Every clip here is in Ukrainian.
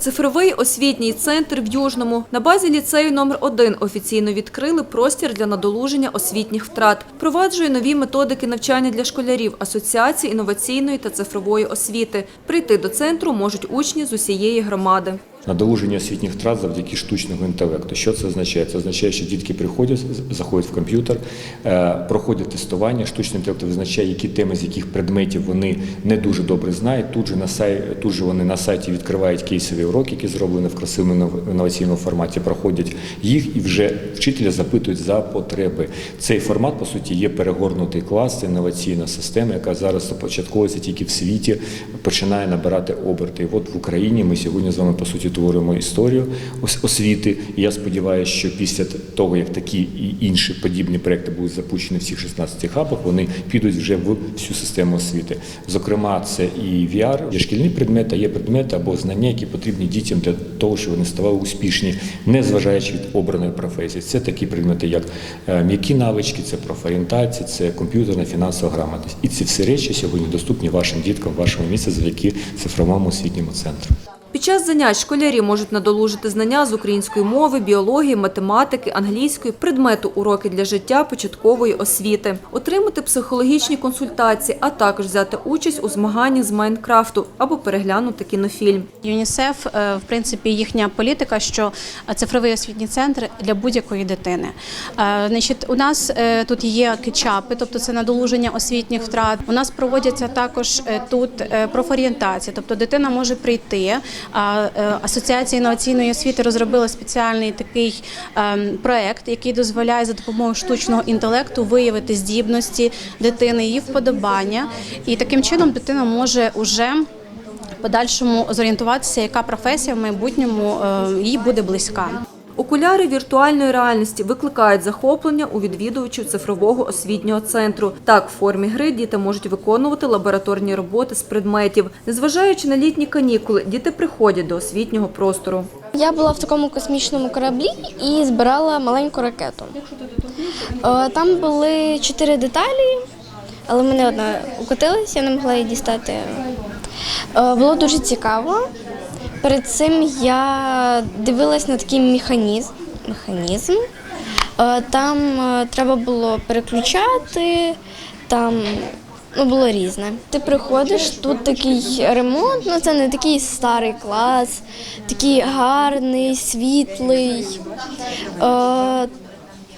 Цифровий освітній центр в Южному на базі ліцею номер 1 офіційно відкрили простір для надолуження освітніх втрат. Впроваджує нові методики навчання для школярів Асоціації інноваційної та цифрової освіти. Прийти до центру можуть учні з усієї громади. Надолуження освітніх втрат завдяки штучному інтелекту. Що це означає? Це означає, що дітки приходять, заходять в комп'ютер, е, проходять тестування. Штучний інтелект визначає, які теми з яких предметів вони не дуже добре знають. Тут же на сайт, тут же вони на сайті відкривають кейсові уроки, які зроблені в красивому інноваційному форматі. Проходять їх і вже вчителя запитують за потреби. Цей формат по суті є перегорнутий клас, це інноваційна система, яка зараз започатковується тільки в світі, починає набирати оберти. І от в Україні ми сьогодні з вами по суті творимо історію освіти. І я сподіваюся, що після того, як такі і інші подібні проекти будуть запущені в всіх 16 хабах, вони підуть вже в всю систему освіти. Зокрема, це і VR, є шкільні предмети, є предмети або знання, які потрібні дітям для того, щоб вони ставали успішні, не зважаючи від обраної професії. Це такі предмети, як е, м'які навички, це профорієнтація, це комп'ютерна фінансова грамотність. І ці всі речі сьогодні доступні вашим діткам вашому місці завдяки цифровому освітньому центру. Під час занять школярі можуть надолужити знання з української мови, біології, математики, англійської, предмету уроки для життя початкової освіти, отримати психологічні консультації, а також взяти участь у змаганнях з Майнкрафту або переглянути кінофільм. ЮНІСЕФ, е, в принципі, їхня політика, що е, цифровий освітній центр для будь-якої дитини. Е, Значить, у нас тут є кетчапи, тобто це надолуження освітніх втрат. У нас проводяться також тут профорієнтація, тобто дитина може прийти. Е, Асоціація інноваційної освіти розробила спеціальний такий ем, проект, який дозволяє за допомогою штучного інтелекту виявити здібності дитини, її вподобання, і таким чином дитина може уже подальшому зорієнтуватися, яка професія в майбутньому е, їй буде близька. Окуляри віртуальної реальності викликають захоплення у відвідувачів цифрового освітнього центру. Так, в формі гри діти можуть виконувати лабораторні роботи з предметів. Незважаючи на літні канікули, діти приходять до освітнього простору. Я була в такому космічному кораблі і збирала маленьку ракету. Е, Там були чотири деталі, але мене одна укотилась, я не могла її дістати. Е, Було дуже цікаво. Перед цим я дивилась на такий механізм. механізм. Е, Там е, треба було переключати, там ну, було різне. Ти приходиш, тут такий ремонт, ну це не такий старий клас, такий гарний, світлий.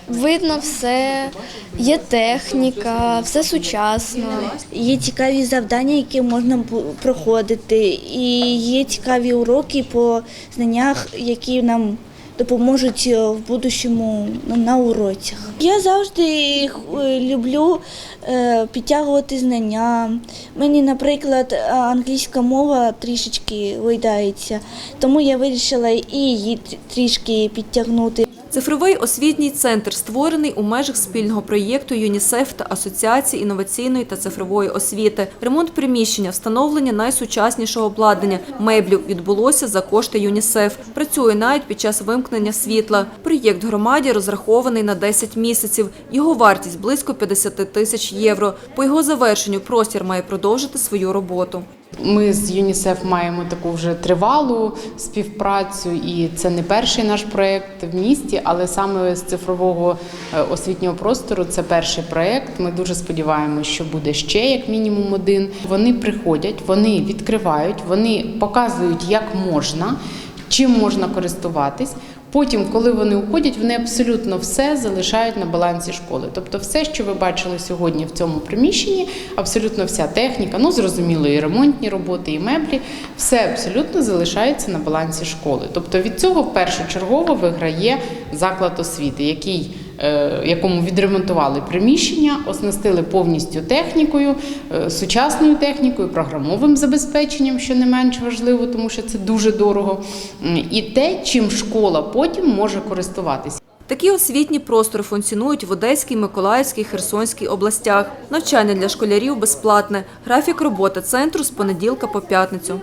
Видно все, є техніка, все сучасно. Є цікаві завдання, які можна проходити, і є цікаві уроки по знаннях, які нам допоможуть е, в будущому ну, на уроцях. Я завжди е, люблю е, підтягувати знання. Мені, наприклад, англійська мова трішечки видається, тому я вирішила і її трішки підтягнути. Цифровий освітній центр створений у межах спільного проєкту ЮНІСЕФ та Асоціації інноваційної та цифрової освіти. Ремонт приміщення, встановлення найсучаснішого обладнання, меблів відбулося за кошти ЮНІСЕФ. Працює навіть під час вимкнення світла. Проєкт громаді розрахований на 10 місяців. Його вартість близько 50 тисяч євро. По його завершенню простір має продовжити свою роботу. Ми з ЮНІСЕФ маємо таку вже тривалу співпрацю, і це не перший наш проєкт в місті, але саме з цифрового е, освітнього простору це перший проєкт. Ми дуже сподіваємося, що буде ще як мінімум один. Вони приходять, вони відкривають, вони показують, як можна, чим можна користуватись. Потім, коли вони уходять, вони абсолютно все залишають на балансі школи. Тобто, все, що ви бачили сьогодні в цьому приміщенні, абсолютно вся техніка, ну зрозуміло, і ремонтні роботи, і меблі, все абсолютно залишається на балансі школи. Тобто від цього першочергово виграє заклад освіти, який якому відремонтували приміщення, оснастили повністю технікою, е, сучасною технікою, програмовим забезпеченням, що не менш важливо, тому що це дуже дорого. І те, чим школа потім може користуватися. Такі освітні простори функціонують в Одеській, Миколаївській, Херсонській областях. Навчання для школярів безплатне. Графік роботи центру з понеділка по п'ятницю.